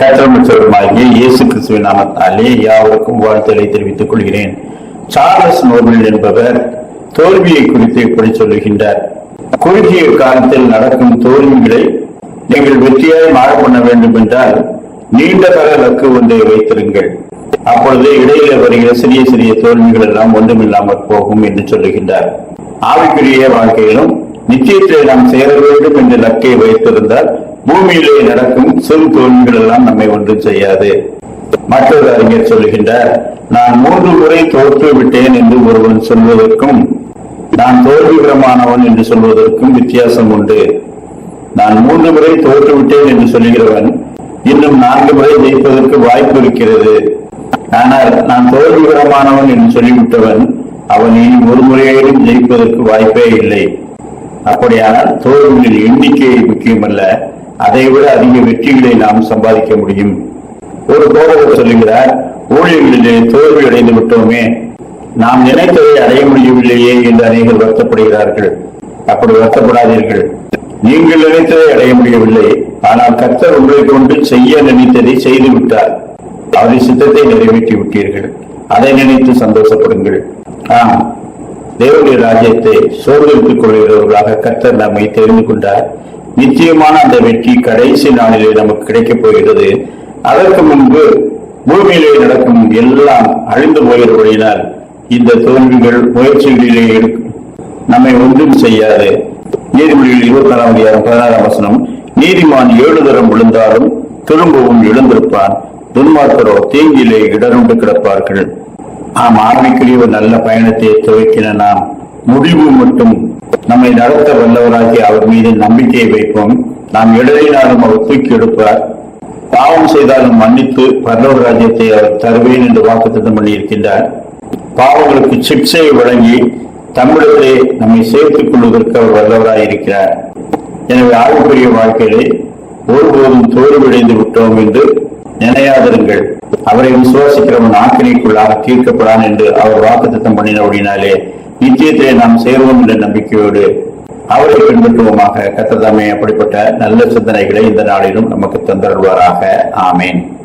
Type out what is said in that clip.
கற்றமிச்சவருமாகிய இயேசு கிறிஸ்துவின் நாமத்தாலே யாவருக்கும் வாழ்த்துக்களை தெரிவித்துக் கொள்கிறேன். சார்லஸ் நோபல் என்பவர் தோல்வியை குறித்து இப்படி சொல்லுகின்றார். குறுகிய காலத்தில் நடக்கும் தோல்விகளை நீங்கள் வெற்றியாய் மாற பண்ண வேண்டும் என்றால் நீண்ட கால லக்கு ஒன்றை வைத்திருங்கள். அப்பொழுது இடையில வருகிற சிறிய சிறிய தோல்விகள் எல்லாம் ஒன்றுமில்லாமல் போகும் என்று சொல்லுகின்றார். ஆவிக்குரிய வாழ்க்கையிலும் நிச்சயத்தை நாம் சேர வேண்டும் என்ற லக்கை வைத்திருந்தால் பூமியிலே நடக்கும் சிறு தோல்விகள் எல்லாம் நம்மை ஒன்றும் செய்யாது. மற்றொரு அறிஞர் சொல்லுகின்றார் நான் மூன்று முறை தோற்று விட்டேன் என்று ஒருவன் சொல்வதற்கும் நான் தோல்விகரமானவன் என்று சொல்வதற்கும் வித்தியாசம் உண்டு. நான் மூன்று முறை தோற்று விட்டேன் என்று சொல்லுகிறவன் இன்னும் நான்கு முறை ஜெயிப்பதற்கு வாய்ப்பு இருக்கிறது. ஆனால் நான் தோல்விகரமானவன் என்று சொல்லிவிட்டவன் அவன் இனி ஒரு முறையிலும் ஜெயிப்பதற்கு வாய்ப்பே இல்லை. அப்படியானால் தோல்விகளின் எண்ணிக்கை முக்கியமல்ல. அதைவிட அதிக வெற்றிகளை நாம் சம்பாதிக்க முடியும். ஒரு போதவர் சொல்லுகிறார் ஊழியர்களிலே தோல்வி அடைந்து விட்டோமே நாம் நினைத்ததை அடைய முடியவில்லையே என்று அநேகர் வருத்தப்படுகிறார்கள். அப்படி வருத்தப்படாதீர்கள். நீங்கள் நினைத்ததை அடைய முடியவில்லை ஆனால் கர்த்தர் உங்களை கொண்டு செய்ய நினைத்ததை செய்து விட்டார். அவரின் சித்தத்தை நிறைவேற்றி விட்டீர்கள். அதை நினைத்து சந்தோஷப்படுங்கள். ஆம் தேவனுடைய ராஜ்யத்தை சோர்ந்தெடுத்துக் கொள்கிறவர்களாக கர்த்தர் நம்மை தெரிந்து கொண்டார். நிச்சயமான அந்த வெற்றி கடைசி நாளிலே நமக்கு கிடைக்கப் போகிறது. அதற்கு முன்பு பூமியிலே நடக்கும் எல்லாம் அழிந்து போகிறபடியினால் இந்த தோல்விகள் முயற்சிகளிலே நம்மை ஒன்றும் செய்யாது. நீதிமொழிகள் இருபத்தி நாலாம் அதிகாரம் பதினாறாம் வசனம் நீதிமான் ஏழு தரம் விழுந்தாலும் திரும்பவும் எழுந்திருப்பான். துன்மார்க்கரோ தீங்கிலே இடருண்டு கிடப்பார்கள். ஆம் ஆரம்பிக்கிற ஒரு நல்ல பயணத்தை துவக்கின நாம். முடிவு மட்டும் நம்மை நடத்த வல்லவராகி அவர் மீது நம்பிக்கையை வைப்போம். நாம் இடையினாலும் அவர் தூக்கி எடுப்பார். பாவம் செய்தாலும் மன்னித்து பரலோக ராஜ்யத்தை அவர் தருவேன் என்று வாக்குத்தத்தம் பண்ணியிருக்கின்றார். பாவங்களுக்கு சிக்ஷையை வழங்கி தமிழத்திலே நம்மை சேர்த்துக் கொள்வதற்கு அவர் வல்லவராய் இருக்கிறார் எனவே ஆழ்வுக்குரிய வாழ்க்கையிலே ஒருபோதும் தோல்வியடைந்து விட்டோம் என்று நினையாதிருங்கள். அவரை விசுவாசிக்கிறவன் ஆக்கினைக்குள்ளாக தீர்க்கப்படான் என்று அவர் வாக்குத்தத்தம் பண்ணினபடினாலே நிச்சயத்தை நாம் சேருவோம் என்ற நம்பிக்கையோடு அவரை பின்பற்றுவோமாக கத்ததாமே அப்படிப்பட்ட நல்ல சிந்தனைகளை இந்த நாளிலும் நமக்கு தந்தருள்வாராக. ஆமேன்.